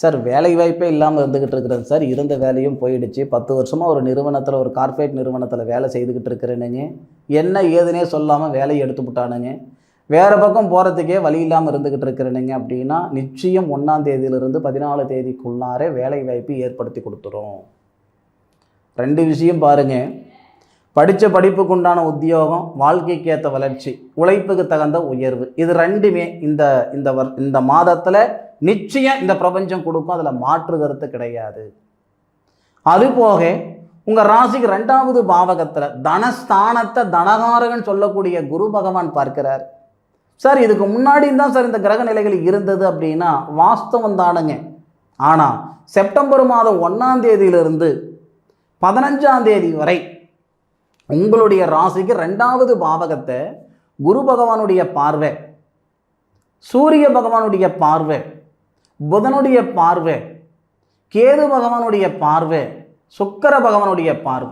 Sir வேலை வாய்ப்பே இல்லாமல் இருந்துக்கிட்டு இருக்கிறது சார். இருந்த வேலையும் போயிடுச்சு. பத்து வருஷமாக ஒரு நிறுவனத்தில் ஒரு கார்ப்பரேட் நிறுவனத்தில் வேலை செய்துக்கிட்டு இருக்கிறேனுங்க என்ன ஏதுனே சொல்லாமல் வேலையை எடுத்து விட்டானுங்க வேறு பக்கம் போகிறதுக்கே வழி இல்லாமல் இருந்துக்கிட்டு இருக்கிறேனுங்க அப்படின்னா நிச்சயம் ஒன்றாம் தேதியிலிருந்து பதினாலு தேதிக்குள்ளாரே வேலை வாய்ப்பு ஏற்படுத்தி கொடுத்துரும். ரெண்டு விஷயம் பாருங்கள் படித்த படிப்புக்கு உண்டான உத்தியோகம் வாழ்க்கைக்கு ஏற்ற வளர்ச்சி உழைப்புக்கு தகுந்த உயர்வு. இது ரெண்டுமே இந்த இந்த வர் இந்த மாதத்தில் நிச்சயம் இந்த பிரபஞ்சம் கொடுக்கும் அதில் மாற்று கருத்து கிடையாது. அதுபோக உங்கள் ராசிக்கு ரெண்டாவது பாவகத்தில் தனஸ்தானத்தை தனகாரகன் சொல்லக்கூடிய குரு பகவான் பார்க்கிறார். சார் இதுக்கு முன்னாடி தான் சார் இந்த கிரக நிலைகள் இருந்தது அப்படின்னா வாஸ்தவம் தானுங்க. ஆனால் செப்டம்பர் மாதம் ஒன்றாம் தேதியிலிருந்து பதினஞ்சாம் தேதி வரை உங்களுடைய ராசிக்கு ரெண்டாவது பாவகத்தை குரு பகவானுடைய பார்வை சூரிய பகவானுடைய பார்வை புதனுடைய பார்வை கேது பகவானுடைய பார்வை சுக்கர பகவானுடைய பார்வை.